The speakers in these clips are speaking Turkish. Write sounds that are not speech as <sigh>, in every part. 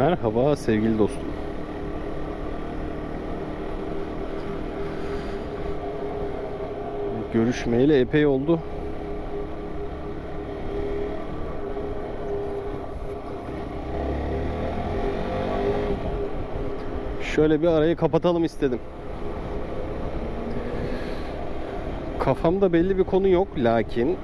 Merhaba sevgili dostum. Görüşmeyeli epey oldu. Şöyle bir arayı kapatalım istedim. Kafamda belli bir konu yok lakin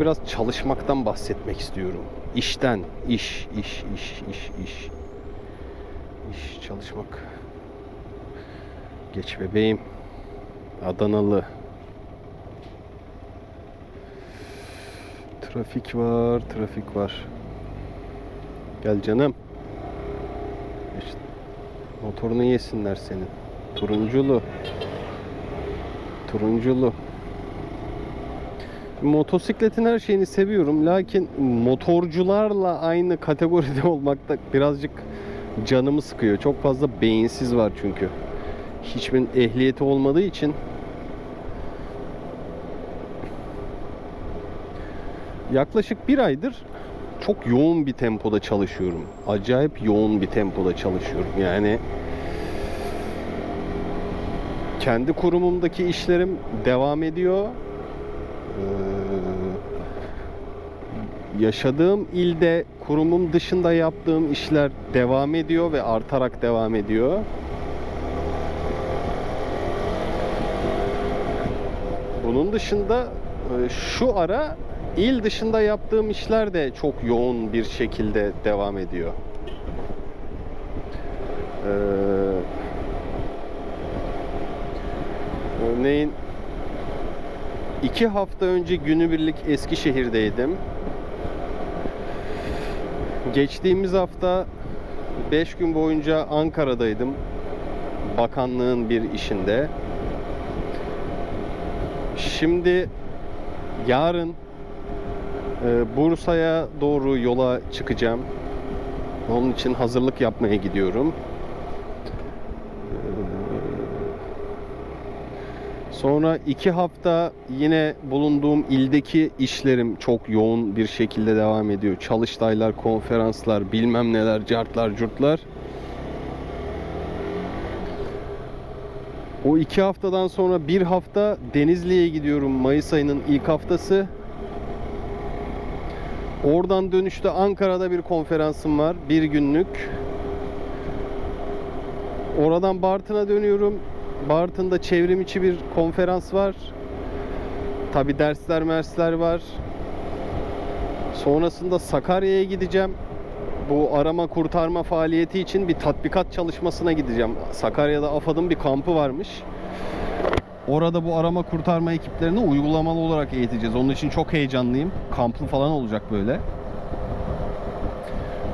biraz çalışmaktan bahsetmek istiyorum. İşten, iş, iş, iş, iş, iş. İş, çalışmak. Geç bebeğim. Adanalı. Trafik var, trafik var. Gel canım. İşte motorunu yesinler senin. Turunculu. Turunculu. Motosikletin her şeyini seviyorum. Lakin motorcularla aynı kategoride <laughs> olmakta birazcık canımı sıkıyor. Çok fazla beyinsiz var çünkü. Hiçbir ehliyeti olmadığı için yaklaşık bir aydır çok yoğun bir tempoda çalışıyorum. Acayip yoğun bir tempoda çalışıyorum. Yani kendi kurumumdaki işlerim devam ediyor. Ee, yaşadığım ilde kurumum dışında yaptığım işler devam ediyor ve artarak devam ediyor. Bunun dışında e, şu ara il dışında yaptığım işler de çok yoğun bir şekilde devam ediyor. Ee, örneğin iki hafta önce günübirlik Eskişehir'deydim. Geçtiğimiz hafta 5 gün boyunca Ankara'daydım. Bakanlığın bir işinde. Şimdi yarın e, Bursa'ya doğru yola çıkacağım. Onun için hazırlık yapmaya gidiyorum. Sonra iki hafta yine bulunduğum ildeki işlerim çok yoğun bir şekilde devam ediyor. Çalıştaylar, konferanslar, bilmem neler, cartlar, curtlar. O iki haftadan sonra bir hafta Denizli'ye gidiyorum Mayıs ayının ilk haftası. Oradan dönüşte Ankara'da bir konferansım var. Bir günlük. Oradan Bartın'a dönüyorum. Bartın'da çevrim içi bir konferans var. Tabi dersler mersler var. Sonrasında Sakarya'ya gideceğim. Bu arama kurtarma faaliyeti için bir tatbikat çalışmasına gideceğim. Sakarya'da AFAD'ın bir kampı varmış. Orada bu arama kurtarma ekiplerini uygulamalı olarak eğiteceğiz. Onun için çok heyecanlıyım. Kamplı falan olacak böyle.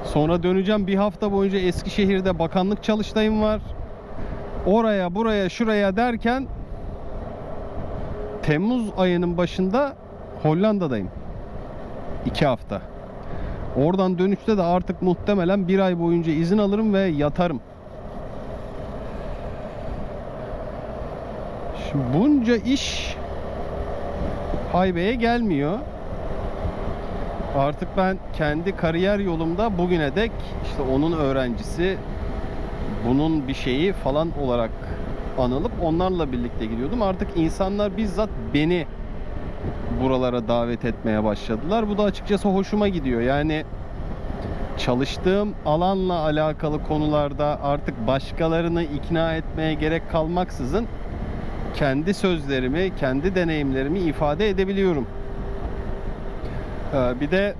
Sonra döneceğim bir hafta boyunca Eskişehir'de bakanlık çalıştayım var. Oraya buraya şuraya derken Temmuz ayının başında Hollanda'dayım. İki hafta. Oradan dönüşte de artık muhtemelen bir ay boyunca izin alırım ve yatarım. Şimdi bunca iş haybeye gelmiyor. Artık ben kendi kariyer yolumda bugüne dek işte onun öğrencisi, bunun bir şeyi falan olarak anılıp onlarla birlikte gidiyordum. Artık insanlar bizzat beni buralara davet etmeye başladılar. Bu da açıkçası hoşuma gidiyor. Yani çalıştığım alanla alakalı konularda artık başkalarını ikna etmeye gerek kalmaksızın kendi sözlerimi, kendi deneyimlerimi ifade edebiliyorum. Ee, bir de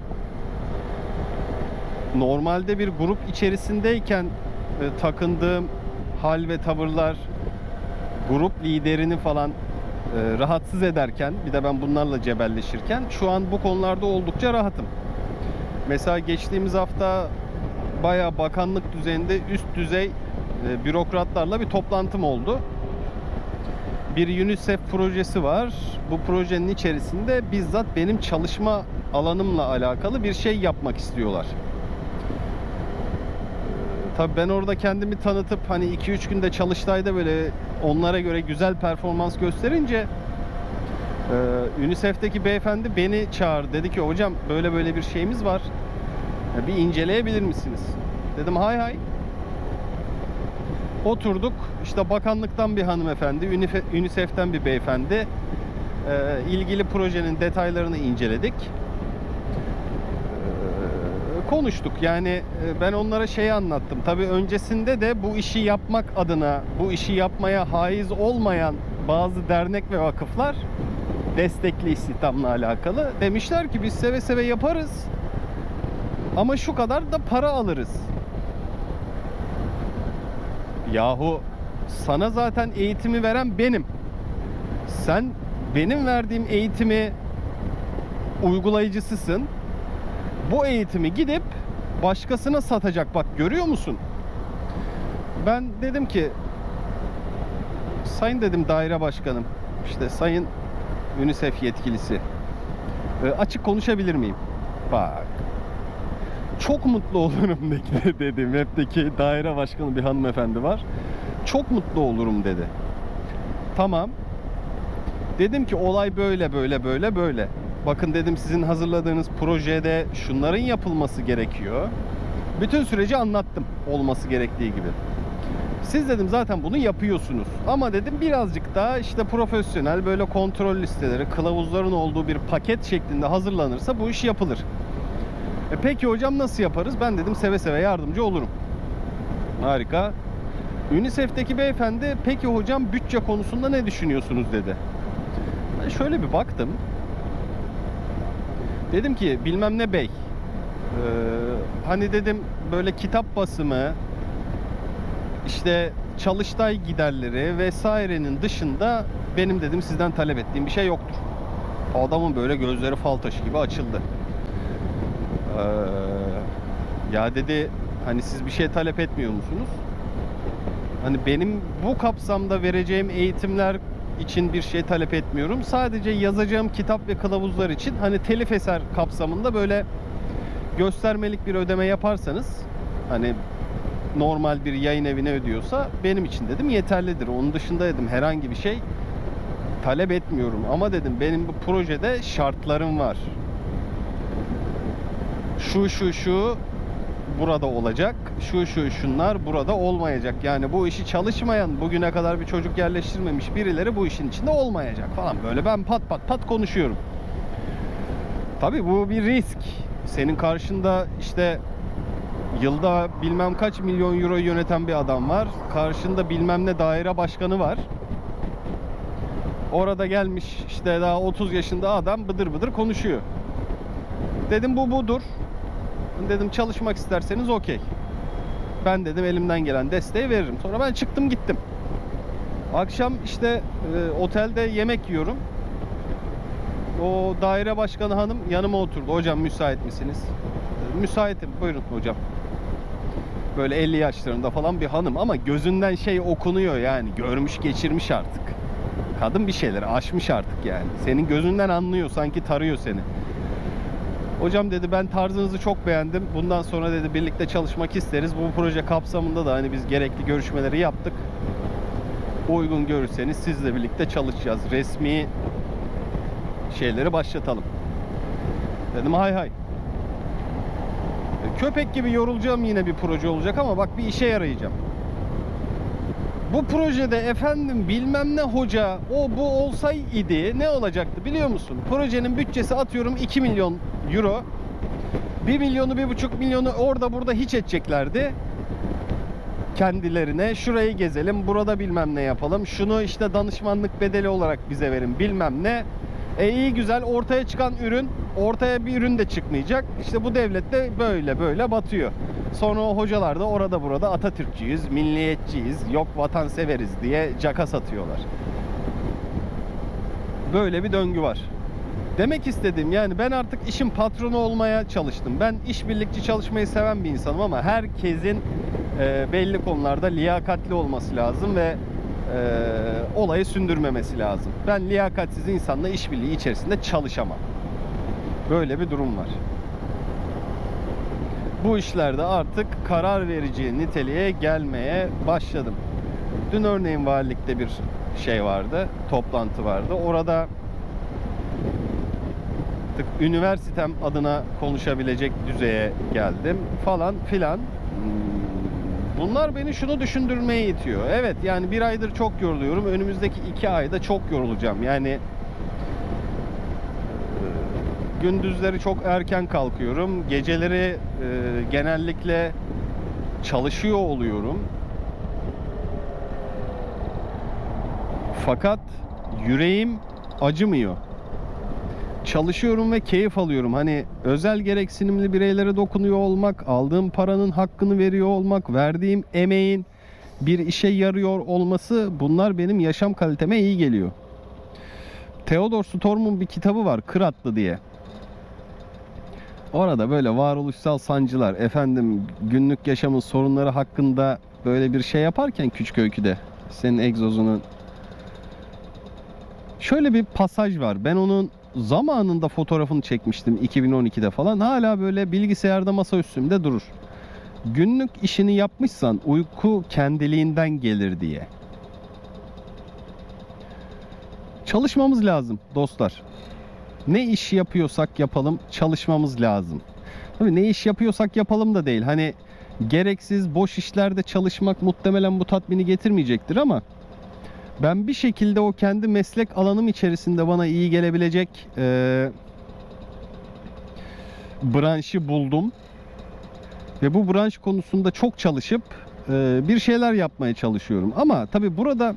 normalde bir grup içerisindeyken e, takındığım hal ve tavırlar grup liderini falan e, rahatsız ederken bir de ben bunlarla cebelleşirken şu an bu konularda oldukça rahatım. Mesela geçtiğimiz hafta bayağı bakanlık düzeyinde üst düzey e, bürokratlarla bir toplantım oldu. Bir UNICEF projesi var. Bu projenin içerisinde bizzat benim çalışma alanımla alakalı bir şey yapmak istiyorlar. Tabii ben orada kendimi tanıtıp hani 2-3 günde çalıştayda böyle onlara göre güzel performans gösterince e, UNICEF'teki beyefendi beni çağırdı. Dedi ki hocam böyle böyle bir şeyimiz var. Bir inceleyebilir misiniz? Dedim hay hay. Oturduk. İşte bakanlıktan bir hanımefendi, UNICEF'ten bir beyefendi. Ee, ilgili projenin detaylarını inceledik. Konuştuk. Yani e, ben onlara şeyi anlattım. Tabii öncesinde de bu işi yapmak adına, bu işi yapmaya haiz olmayan bazı dernek ve vakıflar destekli istihdamla alakalı demişler ki biz seve seve yaparız. Ama şu kadar da para alırız. Yahu sana zaten eğitimi veren benim. Sen benim verdiğim eğitimi uygulayıcısısın. Bu eğitimi gidip başkasına satacak bak görüyor musun? Ben dedim ki sayın dedim daire başkanım işte sayın UNICEF yetkilisi e, açık konuşabilir miyim? Bak çok mutlu olurum <laughs> de- dedim. Hepteki daire başkanı bir hanımefendi var. Çok mutlu olurum dedi. Tamam. Dedim ki olay böyle böyle böyle böyle. Bakın dedim sizin hazırladığınız projede şunların yapılması gerekiyor. Bütün süreci anlattım olması gerektiği gibi. Siz dedim zaten bunu yapıyorsunuz. Ama dedim birazcık daha işte profesyonel böyle kontrol listeleri, kılavuzların olduğu bir paket şeklinde hazırlanırsa bu iş yapılır. E peki hocam nasıl yaparız? Ben dedim seve seve yardımcı olurum. Harika. UNICEF'teki beyefendi peki hocam bütçe konusunda ne düşünüyorsunuz dedi. Ben şöyle bir baktım. Dedim ki bilmem ne bey. Ee, hani dedim böyle kitap basımı işte çalıştay giderleri vesairenin dışında benim dedim sizden talep ettiğim bir şey yoktur. Adamın böyle gözleri fal taşı gibi açıldı. Ee, ya dedi hani siz bir şey talep etmiyor musunuz? Hani benim bu kapsamda vereceğim eğitimler için bir şey talep etmiyorum. Sadece yazacağım kitap ve kılavuzlar için hani telif eser kapsamında böyle göstermelik bir ödeme yaparsanız hani normal bir yayın evine ödüyorsa benim için dedim yeterlidir. Onun dışında dedim herhangi bir şey talep etmiyorum. Ama dedim benim bu projede şartlarım var şu şu şu burada olacak. Şu şu şunlar burada olmayacak. Yani bu işi çalışmayan, bugüne kadar bir çocuk yerleştirmemiş birileri bu işin içinde olmayacak falan. Böyle ben pat pat pat konuşuyorum. Tabii bu bir risk. Senin karşında işte yılda bilmem kaç milyon euro yöneten bir adam var. Karşında bilmem ne daire başkanı var. Orada gelmiş işte daha 30 yaşında adam bıdır bıdır konuşuyor. Dedim bu budur. Dedim çalışmak isterseniz okey. Ben dedim elimden gelen desteği veririm. Sonra ben çıktım gittim. Akşam işte e, otelde yemek yiyorum. O daire başkanı hanım yanıma oturdu. Hocam müsait misiniz? Dedim, Müsaitim. Buyurun hocam. Böyle 50 yaşlarında falan bir hanım ama gözünden şey okunuyor yani. Görmüş geçirmiş artık. Kadın bir şeyleri aşmış artık yani. Senin gözünden anlıyor sanki tarıyor seni. Hocam dedi ben tarzınızı çok beğendim. Bundan sonra dedi birlikte çalışmak isteriz. Bu proje kapsamında da hani biz gerekli görüşmeleri yaptık. Uygun görürseniz sizle birlikte çalışacağız. Resmi şeyleri başlatalım. Dedim hay hay. Köpek gibi yorulacağım yine bir proje olacak ama bak bir işe yarayacağım. Bu projede efendim bilmem ne hoca o bu olsaydı ne olacaktı biliyor musun? Projenin bütçesi atıyorum 2 milyon euro. 1 milyonu 1,5 milyonu orada burada hiç edeceklerdi. Kendilerine şurayı gezelim burada bilmem ne yapalım. Şunu işte danışmanlık bedeli olarak bize verin bilmem ne. E iyi güzel ortaya çıkan ürün ortaya bir ürün de çıkmayacak. İşte bu devlet de böyle böyle batıyor. Sonra o hocalar da orada burada Atatürkçüyüz, milliyetçiyiz, yok vatanseveriz diye caka satıyorlar. Böyle bir döngü var. Demek istediğim yani ben artık işin patronu olmaya çalıştım. Ben işbirlikçi çalışmayı seven bir insanım ama herkesin e, belli konularda liyakatli olması lazım ve e, olayı sündürmemesi lazım. Ben liyakatsiz insanla işbirliği içerisinde çalışamam. Böyle bir durum var. Bu işlerde artık karar verici niteliğe gelmeye başladım. Dün örneğin valilikte bir şey vardı, toplantı vardı. Orada artık üniversitem adına konuşabilecek düzeye geldim falan filan. Bunlar beni şunu düşündürmeye itiyor. Evet yani bir aydır çok yoruluyorum. Önümüzdeki iki ayda çok yorulacağım. Yani e, gündüzleri çok erken kalkıyorum. Geceleri genellikle çalışıyor oluyorum. Fakat yüreğim acımıyor. Çalışıyorum ve keyif alıyorum. Hani özel gereksinimli bireylere dokunuyor olmak, aldığım paranın hakkını veriyor olmak, verdiğim emeğin bir işe yarıyor olması bunlar benim yaşam kaliteme iyi geliyor. Theodor Storm'un bir kitabı var Kır Atlı diye. Orada böyle varoluşsal sancılar, efendim günlük yaşamın sorunları hakkında böyle bir şey yaparken küçük öyküde senin egzozunun şöyle bir pasaj var. Ben onun zamanında fotoğrafını çekmiştim 2012'de falan. Hala böyle bilgisayarda masa üstümde durur. Günlük işini yapmışsan uyku kendiliğinden gelir diye. Çalışmamız lazım dostlar. Ne iş yapıyorsak yapalım çalışmamız lazım. Tabii ne iş yapıyorsak yapalım da değil. Hani gereksiz boş işlerde çalışmak muhtemelen bu tatmini getirmeyecektir ama ben bir şekilde o kendi meslek alanım içerisinde bana iyi gelebilecek eee, branşı buldum. Ve bu branş konusunda çok çalışıp eee, bir şeyler yapmaya çalışıyorum. Ama tabii burada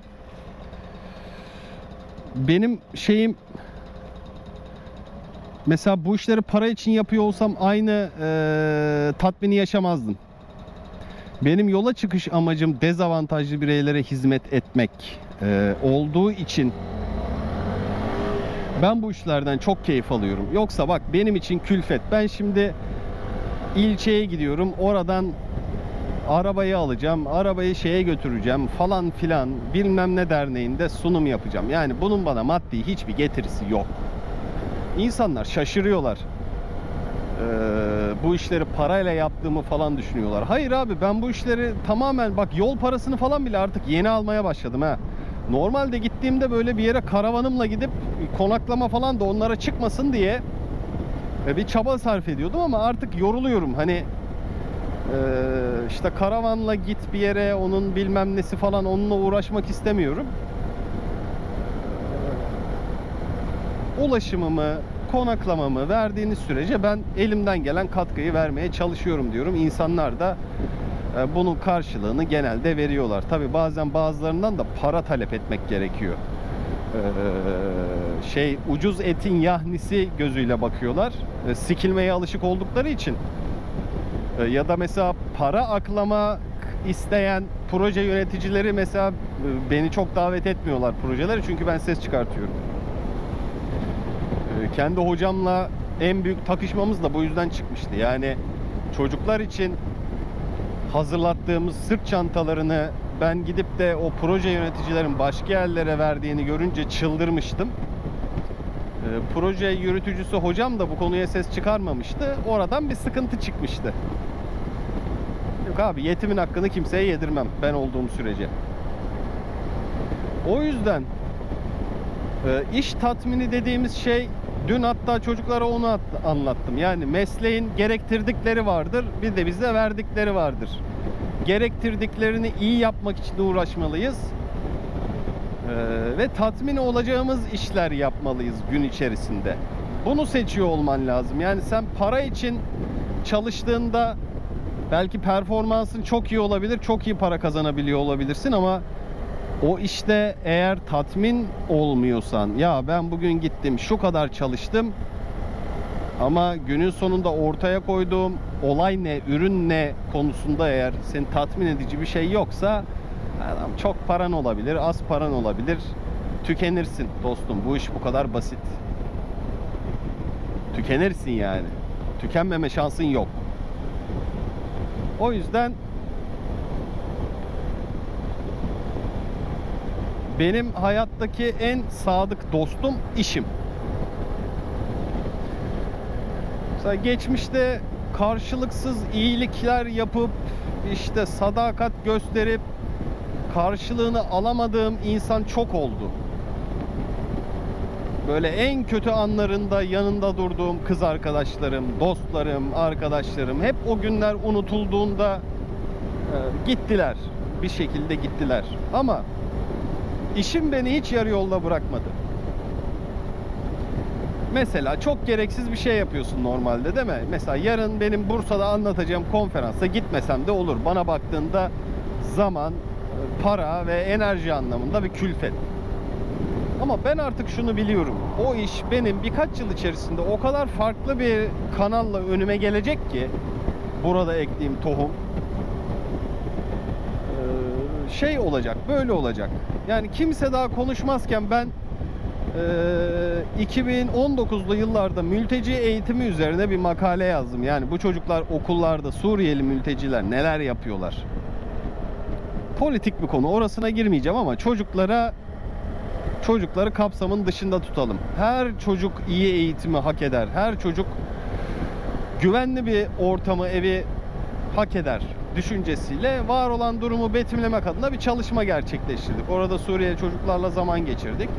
benim şeyim mesela bu işleri para için yapıyor olsam aynı eee, tatmini yaşamazdım. Benim yola çıkış amacım dezavantajlı bireylere hizmet etmek eee, olduğu için ben bu işlerden çok keyif alıyorum. Yoksa bak benim için külfet. Ben şimdi ilçeye gidiyorum. Oradan arabayı alacağım. Arabayı şeye götüreceğim falan filan bilmem ne derneğinde sunum yapacağım. Yani bunun bana maddi hiçbir getirisi yok. İnsanlar şaşırıyorlar. Ee, bu işleri parayla yaptığımı falan düşünüyorlar. Hayır abi ben bu işleri tamamen bak yol parasını falan bile artık yeni almaya başladım ha. Normalde gittiğimde böyle bir yere karavanımla gidip konaklama falan da onlara çıkmasın diye e, bir çaba sarf ediyordum ama artık yoruluyorum. Hani e, işte karavanla git bir yere onun bilmem nesi falan onunla uğraşmak istemiyorum. Ulaşımımı, konaklamamı verdiğiniz sürece ben elimden gelen katkıyı vermeye çalışıyorum diyorum. İnsanlar da e, bunun karşılığını genelde veriyorlar. Tabi bazen bazılarından da para talep etmek gerekiyor. Ee, şey ucuz etin yahnisi gözüyle bakıyorlar. E, Sikilmeye alışık oldukları için. E, Ya da mesela para aklamak isteyen proje yöneticileri mesela e, beni çok davet etmiyorlar projeleri çünkü ben ses çıkartıyorum. Kendi hocamla en büyük takışmamız da bu yüzden çıkmıştı. Yani çocuklar için hazırlattığımız sırt çantalarını ben gidip de o proje yöneticilerin başka yerlere verdiğini görünce çıldırmıştım. Ee, proje yürütücüsü hocam da bu konuya ses çıkarmamıştı. Oradan bir sıkıntı çıkmıştı. Yok abi yetimin hakkını kimseye yedirmem ben olduğum sürece. O yüzden e, iş tatmini dediğimiz şey dün hatta çocuklara onu at- anlattım. Yani mesleğin gerektirdikleri vardır, bir de bize verdikleri vardır. Gerektirdiklerini iyi yapmak için uğraşmalıyız. Ee, ve tatmin olacağımız işler yapmalıyız gün içerisinde. Bunu seçiyor olman lazım. Yani sen para için çalıştığında belki performansın çok iyi olabilir, çok iyi para kazanabiliyor olabilirsin ama o işte eğer tatmin olmuyorsan ya ben bugün gittim şu kadar çalıştım ama günün sonunda ortaya koyduğum olay ne, ürün ne konusunda eğer seni tatmin edici bir şey yoksa adam çok paran olabilir, az paran olabilir. Tükenirsin dostum. Bu iş bu kadar basit. Tükenirsin yani. Tükenmeme şansın yok. O yüzden benim hayattaki en sadık dostum işim. Mesela geçmişte karşılıksız iyilikler yapıp işte sadakat gösterip karşılığını alamadığım insan çok oldu. Böyle en kötü anlarında yanında durduğum kız arkadaşlarım, dostlarım, arkadaşlarım hep o günler unutulduğunda e, gittiler. Bir şekilde gittiler. Ama işim beni hiç yarı yolda bırakmadı. Mesela çok gereksiz bir şey yapıyorsun normalde değil mi? Mesela yarın benim Bursa'da anlatacağım konferansa gitmesem de olur. Bana baktığında zaman, para ve enerji anlamında bir külfet. Ama ben artık şunu biliyorum. O iş benim birkaç yıl içerisinde o kadar farklı bir kanalla önüme gelecek ki burada ektiğim tohum şey olacak, böyle olacak. Yani kimse daha konuşmazken ben ee, 2019'lu yıllarda mülteci eğitimi üzerine bir makale yazdım. Yani bu çocuklar okullarda Suriyeli mülteciler neler yapıyorlar? Politik bir konu. Orasına girmeyeceğim ama çocuklara çocukları kapsamın dışında tutalım. Her çocuk iyi eğitimi hak eder. Her çocuk güvenli bir ortamı, evi hak eder düşüncesiyle var olan durumu betimlemek adına bir çalışma gerçekleştirdik. Orada Suriyeli çocuklarla zaman geçirdik.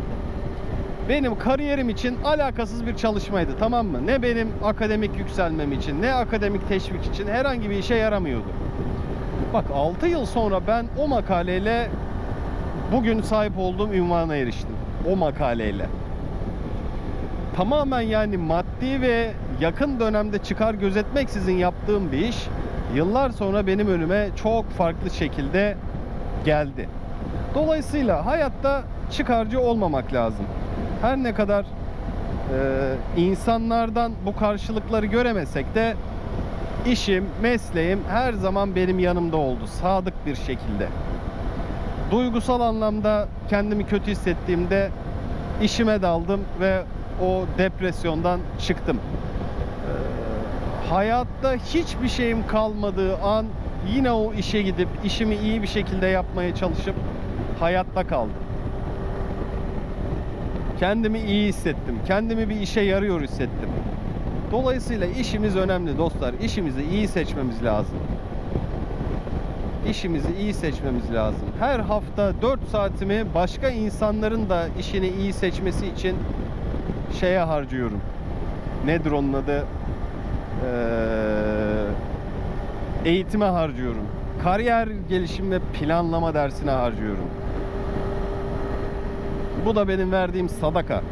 Benim kariyerim için alakasız bir çalışmaydı tamam mı? Ne benim akademik yükselmem için, ne akademik teşvik için herhangi bir işe yaramıyordu. Bak 6 yıl sonra ben o makaleyle bugün sahip olduğum ünvana eriştim. O makaleyle. Tamamen yani maddi ve yakın dönemde çıkar gözetmeksizin yaptığım bir iş yıllar sonra benim önüme çok farklı şekilde geldi. Dolayısıyla hayatta çıkarcı olmamak lazım. Her ne kadar e, insanlardan bu karşılıkları göremesek de işim, mesleğim her zaman benim yanımda oldu. Sadık bir şekilde. Duygusal anlamda kendimi kötü hissettiğimde işime daldım ve o depresyondan çıktım. Ee, hayatta hiçbir şeyim kalmadığı an yine o işe gidip işimi iyi bir şekilde yapmaya çalışıp hayatta kaldım. Kendimi iyi hissettim. Kendimi bir işe yarıyor hissettim. Dolayısıyla işimiz önemli dostlar. İşimizi iyi seçmemiz lazım. İşimizi iyi seçmemiz lazım. Her hafta 4 saatimi başka insanların da işini iyi seçmesi için şeye harcıyorum. Nedir onun adı? Ee, eğitime harcıyorum. Kariyer gelişim ve planlama dersine harcıyorum. Bu da benim verdiğim sadaka.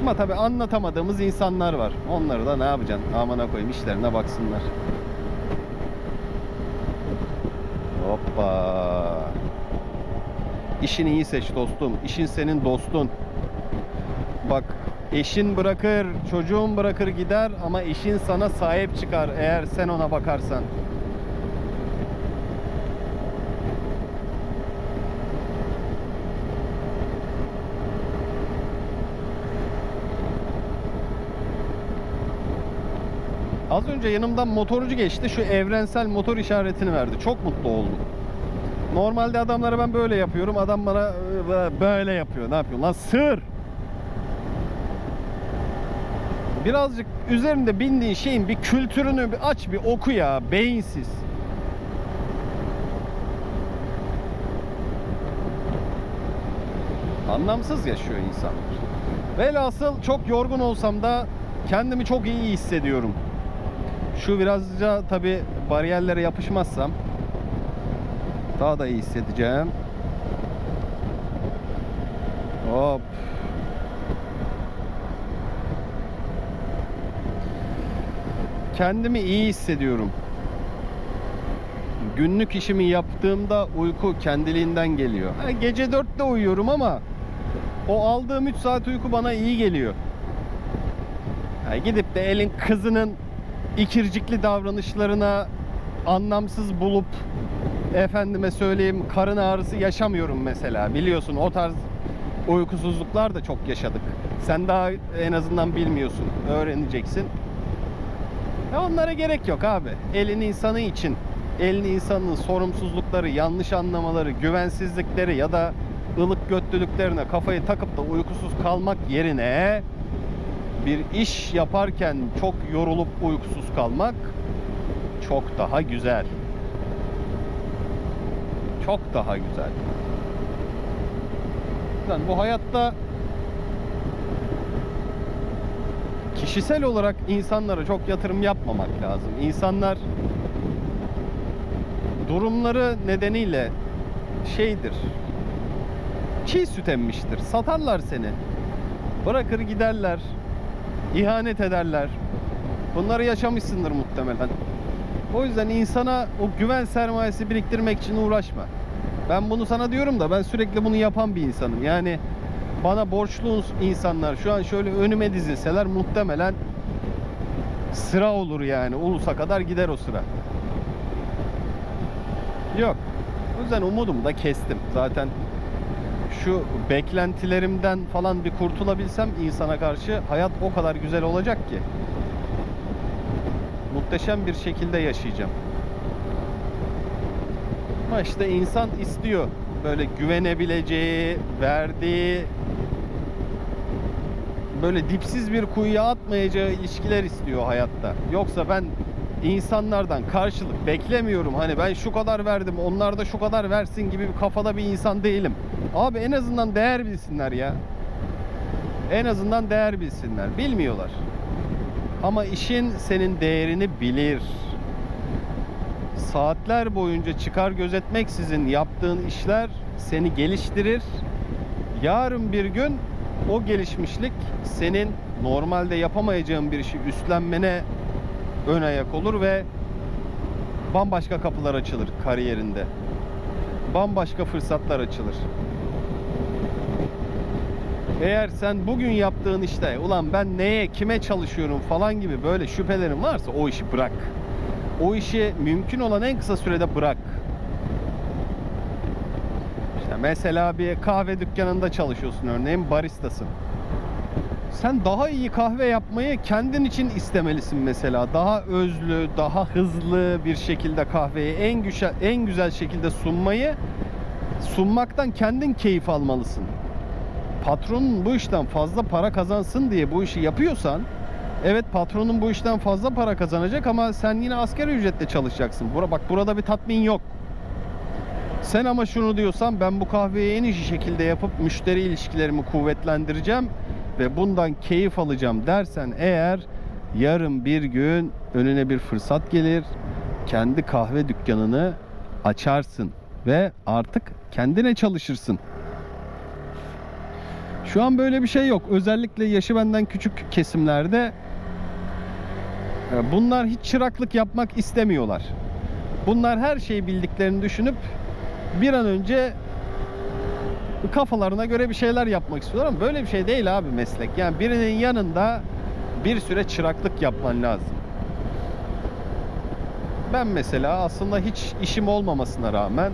Ama tabi anlatamadığımız insanlar var. Onları da ne yapacaksın? Amına koyayım işlerine baksınlar. Hoppa. İşini iyi seç dostum. İşin senin dostun. Bak eşin bırakır, çocuğun bırakır gider ama eşin sana sahip çıkar eğer sen ona bakarsan. Az önce yanımdan motorcu geçti. Şu evrensel motor işaretini verdi. Çok mutlu oldum. Normalde adamlara ben böyle yapıyorum. Adam bana e, böyle yapıyor. Ne yapıyor? Lan sır. Birazcık üzerinde bindiğin şeyin bir kültürünü bir aç bir oku ya. Beyinsiz. Anlamsız yaşıyor insanlar. Velhasıl çok yorgun olsam da kendimi çok iyi hissediyorum. Şu birazca tabi bariyerlere yapışmazsam daha da iyi hissedeceğim. Hop. Kendimi iyi hissediyorum. Günlük işimi yaptığımda uyku kendiliğinden geliyor. Gece 4'te uyuyorum ama o aldığım 3 saat uyku bana iyi geliyor. Ha, gidip de elin kızının ikircikli davranışlarına anlamsız bulup efendime söyleyeyim karın ağrısı yaşamıyorum mesela. Biliyorsun o tarz uykusuzluklar da çok yaşadık. Sen daha en azından bilmiyorsun. Öğreneceksin. Ya onlara gerek yok abi. Elin insanı için elin insanının sorumsuzlukları, yanlış anlamaları, güvensizlikleri ya da ılık götlülüklerine kafayı takıp da uykusuz kalmak yerine bir iş yaparken çok yorulup uykusuz kalmak çok daha güzel. Çok daha güzel. Yani bu hayatta kişisel olarak insanlara çok yatırım yapmamak lazım. İnsanlar durumları nedeniyle şeydir. Çiğ süt emmiştir. Satarlar seni. Bırakır giderler. ihanet ederler. Bunları yaşamışsındır muhtemelen. O yüzden insana o güven sermayesi biriktirmek için uğraşma. Ben bunu sana diyorum da ben sürekli bunu yapan bir insanım. Yani bana borçlu insanlar şu an şöyle önüme dizilseler muhtemelen sıra olur yani. Ulusa kadar gider o sıra. Yok. O yüzden umudumu da kestim. Zaten şu beklentilerimden falan bir kurtulabilsem insana karşı hayat o kadar güzel olacak ki. Muhteşem bir şekilde yaşayacağım. Ama işte insan istiyor böyle güvenebileceği, verdiği böyle dipsiz bir kuyuya atmayacağı ilişkiler istiyor hayatta. Yoksa ben insanlardan karşılık beklemiyorum. Hani ben şu kadar verdim, onlar da şu kadar versin gibi bir kafada bir insan değilim. Abi en azından değer bilsinler ya. En azından değer bilsinler. Bilmiyorlar. Ama işin senin değerini bilir. Saatler boyunca çıkar gözetmeksizin yaptığın işler seni geliştirir. Yarın bir gün o gelişmişlik senin normalde yapamayacağın bir işi üstlenmene ön ayak olur ve bambaşka kapılar açılır kariyerinde. Bambaşka fırsatlar açılır. Eğer sen bugün yaptığın işte ulan ben neye kime çalışıyorum falan gibi böyle şüphelerin varsa o işi bırak. O işi mümkün olan en kısa sürede bırak. İşte mesela bir kahve dükkanında çalışıyorsun örneğin baristasın. Sen daha iyi kahve yapmayı kendin için istemelisin mesela. Daha özlü, daha hızlı bir şekilde kahveyi en güzel en güzel şekilde sunmayı sunmaktan kendin keyif almalısın. Patronun bu işten fazla para kazansın diye bu işi yapıyorsan evet patronun bu işten fazla para kazanacak ama sen yine asgari ücretle çalışacaksın. Bura bak burada bir tatmin yok. Sen ama şunu diyorsan ben bu kahveyi en iyi şekilde yapıp müşteri ilişkilerimi kuvvetlendireceğim ve bundan keyif alacağım dersen eğer yarın bir gün önüne bir fırsat gelir. Kendi kahve dükkanını açarsın ve artık kendine çalışırsın. Şu an böyle bir şey yok. Özellikle yaşı benden küçük kesimlerde e, bunlar hiç çıraklık yapmak istemiyorlar. Bunlar her şeyi bildiklerini düşünüp bir an önce kafalarına göre bir şeyler yapmak istiyorlar ama böyle bir şey değil abi meslek. Yani birinin yanında bir süre çıraklık yapman lazım. Ben mesela aslında hiç işim olmamasına rağmen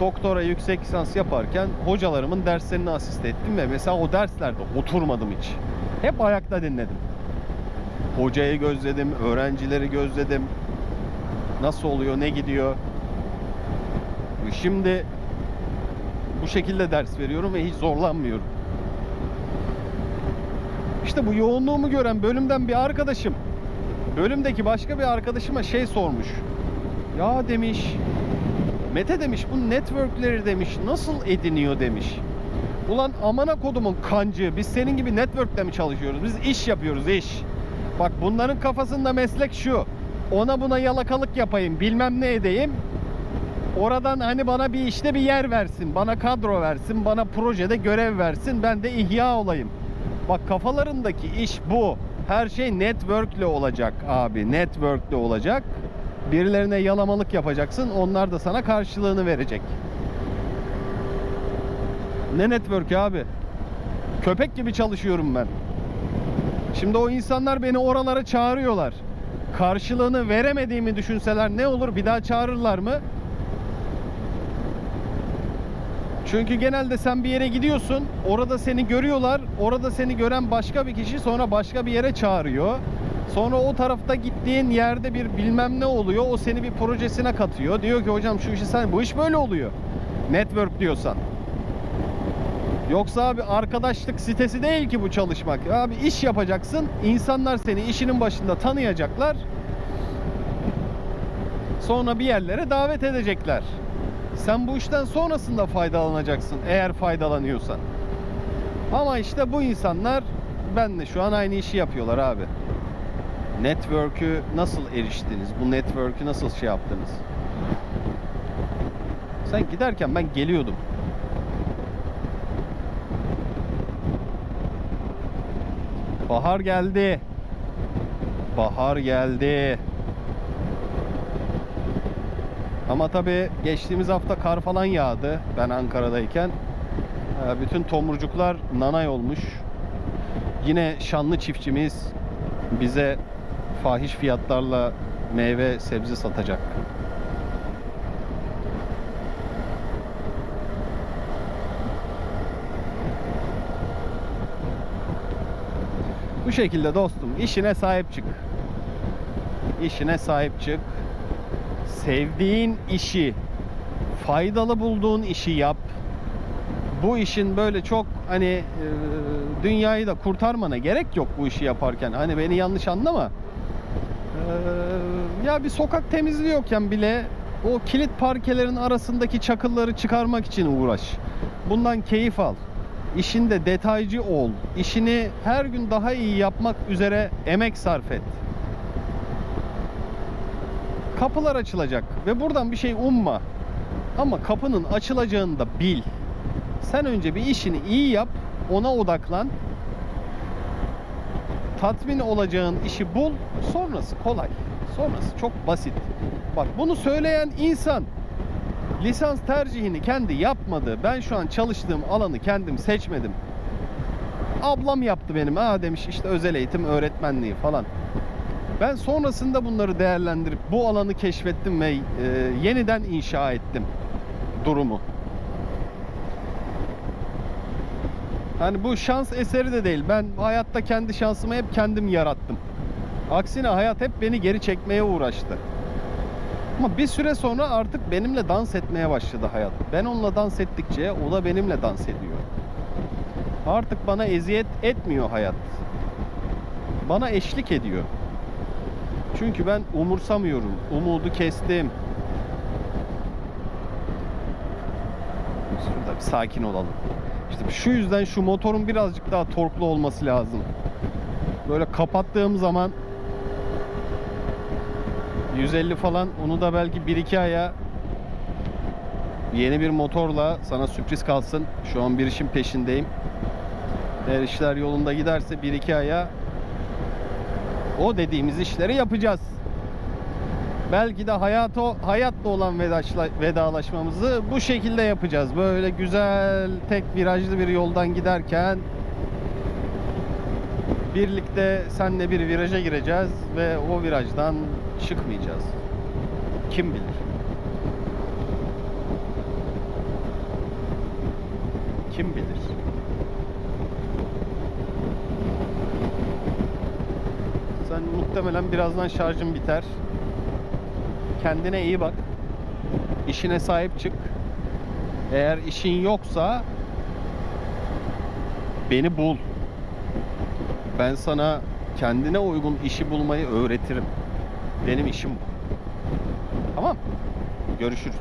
doktora yüksek lisans yaparken hocalarımın derslerini asist ettim ve mesela o derslerde oturmadım hiç. Hep ayakta dinledim. Hocayı gözledim, öğrencileri gözledim. Nasıl oluyor, ne gidiyor? Şimdi bu şekilde ders veriyorum ve hiç zorlanmıyorum. İşte bu yoğunluğumu gören bölümden bir arkadaşım bölümdeki başka bir arkadaşıma şey sormuş. Ya demiş Mete demiş bu networkleri demiş nasıl ediniyor demiş. Ulan amana kodumun kancı biz senin gibi network'te mi çalışıyoruz? Biz iş yapıyoruz iş. Bak bunların kafasında meslek şu. Ona buna yalakalık yapayım bilmem ne edeyim. Oradan hani bana bir işte bir yer versin. Bana kadro versin. Bana projede görev versin. Ben de ihya olayım. Bak kafalarındaki iş bu. Her şey network'le olacak abi. Network'le olacak. Birilerine yalamalık yapacaksın. Onlar da sana karşılığını verecek. Ne network abi? Köpek gibi çalışıyorum ben. Şimdi o insanlar beni oralara çağırıyorlar. Karşılığını veremediğimi düşünseler ne olur? Bir daha çağırırlar mı? Çünkü genelde sen bir yere gidiyorsun, orada seni görüyorlar, orada seni gören başka bir kişi sonra başka bir yere çağırıyor. Sonra o tarafta gittiğin yerde bir bilmem ne oluyor, o seni bir projesine katıyor. Diyor ki hocam şu işi sen, bu iş böyle oluyor. Network diyorsan. Yoksa abi arkadaşlık sitesi değil ki bu çalışmak. Abi iş yapacaksın, insanlar seni işinin başında tanıyacaklar. Sonra bir yerlere davet edecekler. Sen bu işten sonrasında faydalanacaksın eğer faydalanıyorsan. Ama işte bu insanlar benle şu an aynı işi yapıyorlar abi. Network'ü nasıl eriştiniz? Bu network'ü nasıl şey yaptınız? Sen giderken ben geliyordum. Bahar geldi. Bahar geldi. Ama tabii geçtiğimiz hafta kar falan yağdı ben Ankara'dayken. Ee, Bütün tomurcuklar nanay olmuş. Yine şanlı çiftçimiz bize fahiş fiyatlarla meyve sebze satacak. Bu şekilde dostum işine sahip çık. İşine sahip çık. Sevdiğin işi, faydalı bulduğun işi yap. Bu işin böyle çok hani e, dünyayı da kurtarmana gerek yok bu işi yaparken. Hani beni yanlış anlama. Ee, ya bir sokak temizliyorken bile o kilit parkelerin arasındaki çakılları çıkarmak için uğraş. Bundan keyif al. İşinde detaycı ol. İşini her gün daha iyi yapmak üzere emek sarf et. Kapılar açılacak ve buradan bir şey umma. Ama kapının açılacağını da bil. Sen önce bir işini iyi yap, ona odaklan. Tatmin olacağın işi bul, sonrası kolay. Sonrası çok basit. Bak bunu söyleyen insan lisans tercihini kendi yapmadı. Ben şu an çalıştığım alanı kendim seçmedim. Ablam yaptı benim. Ha demiş işte özel eğitim öğretmenliği falan. Ben sonrasında bunları değerlendirip bu alanı keşfettim ve e, yeniden inşa ettim durumu. Hani bu şans eseri de değil. Ben hayatta kendi şansımı hep kendim yarattım. Aksine hayat hep beni geri çekmeye uğraştı. Ama bir süre sonra artık benimle dans etmeye başladı hayat. Ben onunla dans ettikçe o da benimle dans ediyor. Artık bana eziyet etmiyor hayat. Bana eşlik ediyor. Çünkü ben umursamıyorum. Umudu kestim. Şurada bir sakin olalım. İşte şu yüzden şu motorun birazcık daha torklu olması lazım. Böyle kapattığım zaman 150 falan onu da belki 1-2 aya yeni bir motorla sana sürpriz kalsın. Şu an bir işin peşindeyim. Eğer işler yolunda giderse 1-2 aya o dediğimiz işleri yapacağız. Belki de hayata, hayatla olan vedalaşmamızı bu şekilde yapacağız. Böyle güzel tek virajlı bir yoldan giderken birlikte senle bir viraja gireceğiz ve o virajdan çıkmayacağız. Kim bilir? Kim bilir? Sen muhtemelen birazdan şarjın biter. Kendine iyi bak. İşine sahip çık. Eğer işin yoksa beni bul. Ben sana kendine uygun işi bulmayı öğretirim. Benim işim bu. Tamam. Görüşürüz.